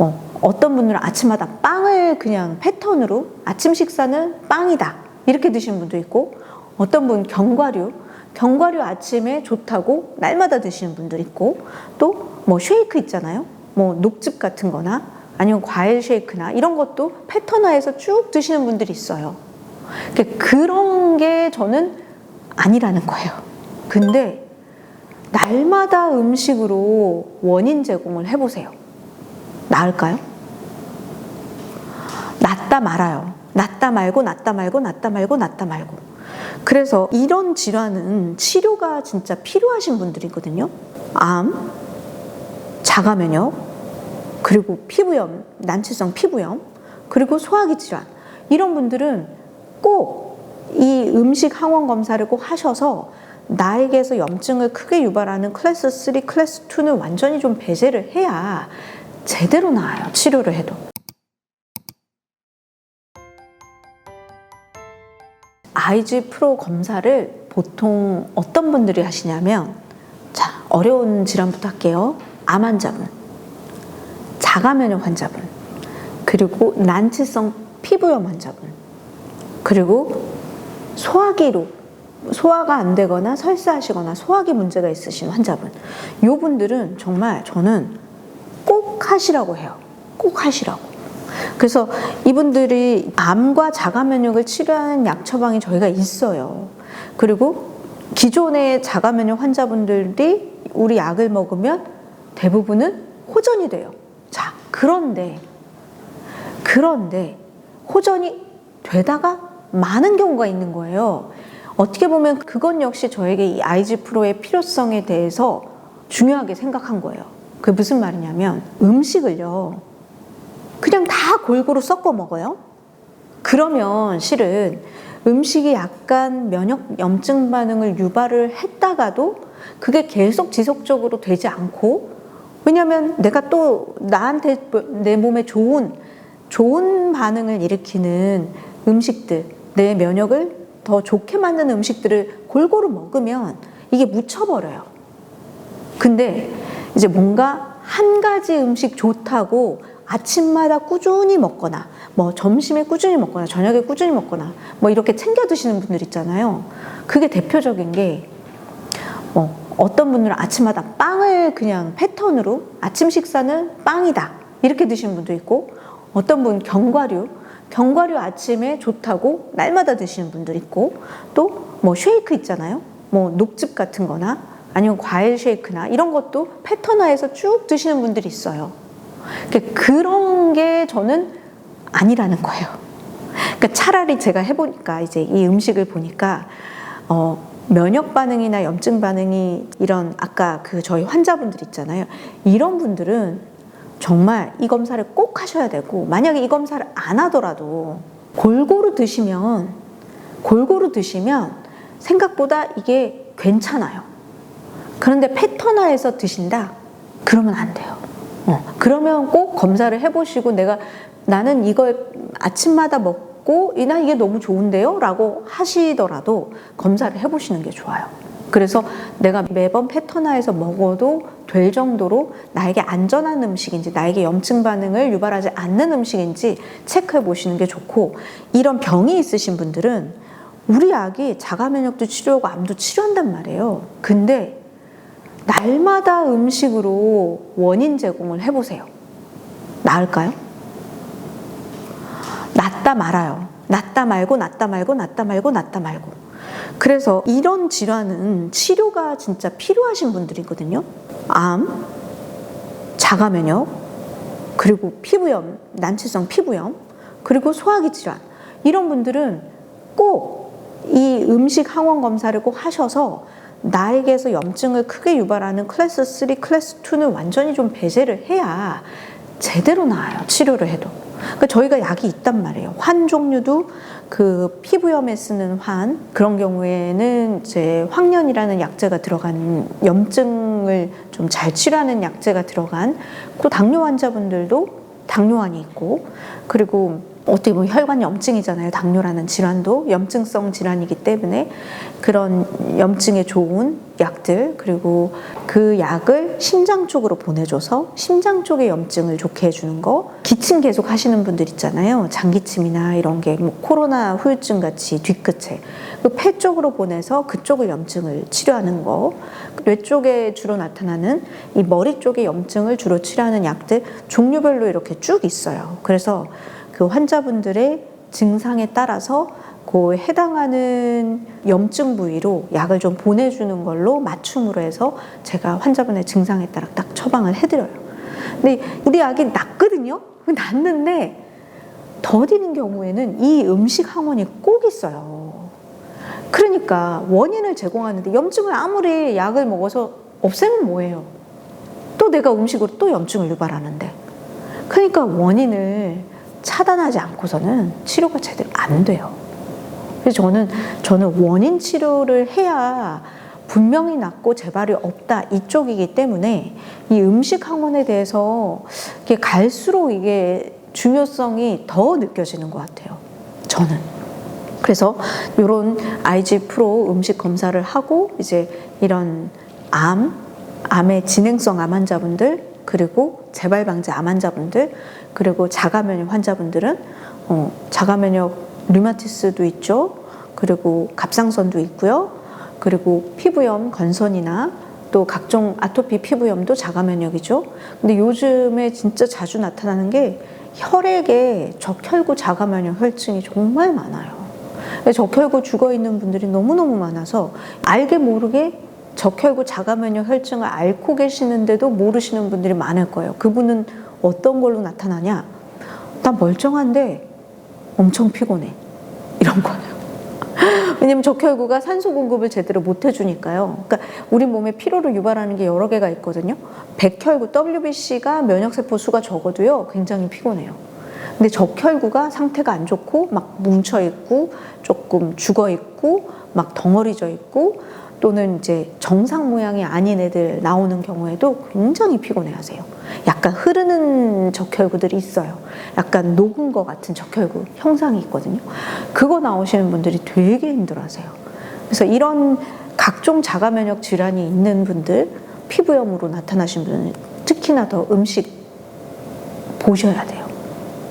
뭐 어떤 분들은 아침마다 빵을 그냥 패턴으로 아침 식사는 빵이다. 이렇게 드시는 분도 있고 어떤 분 견과류 견과류 아침에 좋다고 날마다 드시는 분들 있고 또 뭐 쉐이크 있잖아요. 뭐 녹즙 같은 거나 아니면 과일 쉐이크나 이런 것도 패턴화해서 쭉 드시는 분들이 있어요. 그런 게 저는 아니라는 거예요. 근데 날마다 음식으로 원인 제공을 해보세요 나을까요? 낫다 말아요. 낫다 말고, 낫다 말고, 낫다 말고, 낫다 말고. 그래서 이런 질환은 치료가 진짜 필요하신 분들이거든요. 암, 자가 면역, 그리고 피부염, 난치성 피부염, 그리고 소화기 질환. 이런 분들은 꼭 이 음식 항원 검사를 꼭 하셔서 나에게서 염증을 크게 유발하는 클래스 3, 클래스 2는 완전히 좀 배제를 해야 제대로 나아요. 치료를 해도. IG 프로 검사를 보통 어떤 분들이 하시냐면 자, 어려운 질환부터 할게요. 암 환자분, 자가면역 환자분, 그리고 난치성 피부염 환자분, 그리고 소화기로 소화가 안 되거나 설사하시거나 소화기 문제가 있으신 환자분. 요 분들은 정말 저는 꼭 하시라고 해요. 꼭 하시라고. 그래서 이분들이 암과 자가 면역을 치료하는 약 처방이 저희가 있어요. 그리고 기존의 자가 면역 환자분들이 우리 약을 먹으면 대부분은 호전이 돼요. 자, 그런데 그런데 호전이 되다가 많은 경우가 있는 거예요. 어떻게 보면 그건 역시 저에게 이 IG 프로의 필요성에 대해서 중요하게 생각한 거예요. 그게 무슨 말이냐면 음식을요. 그냥 다 골고루 섞어 먹어요. 그러면 실은 음식이 약간 면역 염증 반응을 유발을 했다가도 그게 계속 지속적으로 되지 않고 왜냐면 내가 또 나한테 내 몸에 좋은 좋은 반응을 일으키는 음식들 내 면역을 더 좋게 만드는 음식들을 골고루 먹으면 이게 묻혀버려요. 근데 이제 뭔가 한 가지 음식 좋다고 아침마다 꾸준히 먹거나 뭐 점심에 꾸준히 먹거나 저녁에 꾸준히 먹거나 뭐 이렇게 챙겨 드시는 분들 있잖아요. 그게 대표적인 게뭐 어떤 분들은 아침마다 빵을 그냥 패턴으로 아침 식사는 빵이다 이렇게 드시는 분도 있고 어떤 분 견과류 견과류 아침에 좋다고 날마다 드시는 분들 있고 또 뭐 쉐이크 있잖아요. 뭐 녹즙 같은 거나 아니면 과일 쉐이크나 이런 것도 패턴화해서 쭉 드시는 분들이 있어요. 그러니까 그런 게 저는 아니라는 거예요. 그러니까 차라리 제가 해보니까 이제 이 음식을 보니까 어, 면역 반응이나 염증 반응이 이런 아까 그 저희 환자분들 있잖아요. 이런 분들은 정말 이 검사를 꼭 하셔야 되고 만약에 이 검사를 안 하더라도 골고루 드시면 골고루 드시면 생각보다 이게 괜찮아요. 그런데 패턴화해서 드신다? 그러면 안 돼요. 어, 그러면 꼭 검사를 해보시고 내가 나는 이걸 아침마다 먹고 나 이게 너무 좋은데요? 라고 하시더라도 검사를 해보시는 게 좋아요. 그래서 내가 매번 패턴화해서 먹어도 될 정도로 나에게 안전한 음식인지 나에게 염증 반응을 유발하지 않는 음식인지 체크해 보시는 게 좋고 이런 병이 있으신 분들은 우리 약이 자가 면역도 치료하고 암도 치료한단 말이에요. 근데 날마다 음식으로 원인 제공을 해보세요. 나을까요? 낫다 말아요. 낫다 말고, 낫다 말고, 낫다 말고, 낫다 말고. 그래서 이런 질환은 치료가 진짜 필요하신 분들이거든요. 암, 자가 면역, 그리고 피부염, 난치성 피부염, 그리고 소화기 질환. 이런 분들은 꼭 이 음식 항원 검사를 꼭 하셔서 나에게서 염증을 크게 유발하는 클래스 3, 클래스 2는 완전히 좀 배제를 해야 제대로 나아요. 치료를 해도. 그러니까 저희가 약이 있단 말이에요. 환 종류도 그 피부염에 쓰는 환 그런 경우에는 이제 황련이라는 약재가 들어간 염증을 좀 잘 치료하는 약재가 들어간 또 당뇨 환자분들도 당뇨환이 있고 그리고 어떻게 보면 혈관 염증이잖아요. 당뇨라는 질환도 염증성 질환이기 때문에 그런 염증에 좋은 약들 그리고 그 약을 심장 쪽으로 보내줘서 심장 쪽의 염증을 좋게 해주는 거 기침 계속 하시는 분들 있잖아요. 장기침이나 이런 게 뭐 코로나 후유증 같이 뒤끝에 그 폐 쪽으로 보내서 그쪽의 염증을 치료하는 거 뇌 쪽에 주로 나타나는 이 머리 쪽의 염증을 주로 치료하는 약들 종류별로 이렇게 쭉 있어요. 그래서 그 환자분들의 증상에 따라서 그 해당하는 염증 부위로 약을 좀 보내주는 걸로 맞춤으로 해서 제가 환자분의 증상에 따라 딱 처방을 해드려요. 근데 우리 약이 낫거든요? 낫는데 더디는 경우에는 이 음식 항원이 꼭 있어요. 그러니까 원인을 제공하는데 염증을 아무리 약을 먹어서 없애면 뭐예요? 또 내가 음식으로 또 염증을 유발하는데. 그러니까 원인을 차단하지 않고서는 치료가 제대로 안 돼요. 그래서 저는 저는 원인 치료를 해야 분명히 낫고 재발이 없다 이쪽이기 때문에 이 음식 항원에 대해서 이게 갈수록 이게 중요성이 더 느껴지는 것 같아요. 저는. 그래서 이런 IG 프로 음식 검사를 하고 이제 이런 암, 암의 진행성 암 환자분들 그리고 재발 방지 암 환자분들 그리고 자가 면역 환자분들은 어, 자가 면역 류마티스도 있죠. 그리고 갑상선도 있고요. 그리고 피부염, 건선이나 또 각종 아토피 피부염도 자가 면역이죠. 근데 요즘에 진짜 자주 나타나는 게 혈액에 적혈구 자가 면역 혈증이 정말 많아요. 적혈구 죽어 있는 분들이 너무너무 많아서 알게 모르게 적혈구 자가 면역 혈증을 앓고 계시는데도 모르시는 분들이 많을 거예요. 그분은 어떤 걸로 나타나냐? 나 멀쩡한데 엄청 피곤해. 이런 거예요. 왜냐면 적혈구가 산소 공급을 제대로 못 해주니까요. 그러니까 우리 몸에 피로를 유발하는 게 여러 개가 있거든요. 백혈구, WBC가 면역세포 수가 적어도요, 굉장히 피곤해요. 근데 적혈구가 상태가 안 좋고 막 뭉쳐 있고 조금 죽어 있고 막 덩어리져 있고 또는 이제 정상 모양이 아닌 애들 나오는 경우에도 굉장히 피곤해 하세요. 약간 흐르는 적혈구들이 있어요. 약간 녹은 것 같은 적혈구 형상이 있거든요. 그거 나오시는 분들이 되게 힘들어 하세요. 그래서 이런 각종 자가 면역 질환이 있는 분들, 피부염으로 나타나신 분은 특히나 더 음식 보셔야 돼요.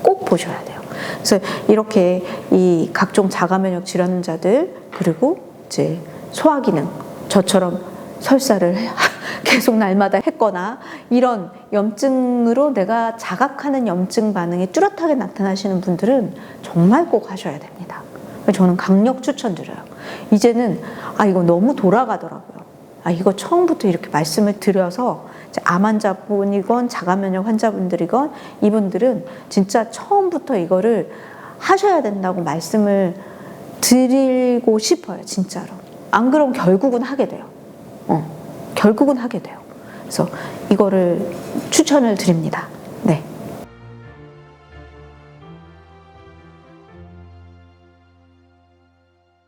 꼭 보셔야 돼요. 그래서 이렇게 이 각종 자가 면역 질환자들 그리고 이제 소화 기능 저처럼 설사를 계속 날마다 했거나 이런 염증으로 내가 자각하는 염증 반응이 뚜렷하게 나타나시는 분들은 정말 꼭 하셔야 됩니다. 저는 강력 추천드려요. 이제는 아 이거 너무 돌아가더라고요. 아 이거 처음부터 이렇게 말씀을 드려서 암 환자분이건 자가면역 환자분들이건 이분들은 진짜 처음부터 이거를 하셔야 된다고 말씀을 드리고 싶어요, 진짜로. 안 그러면 결국은 하게 돼요. 어, 결국은 하게 돼요. 그래서 이거를 추천을 드립니다. 네.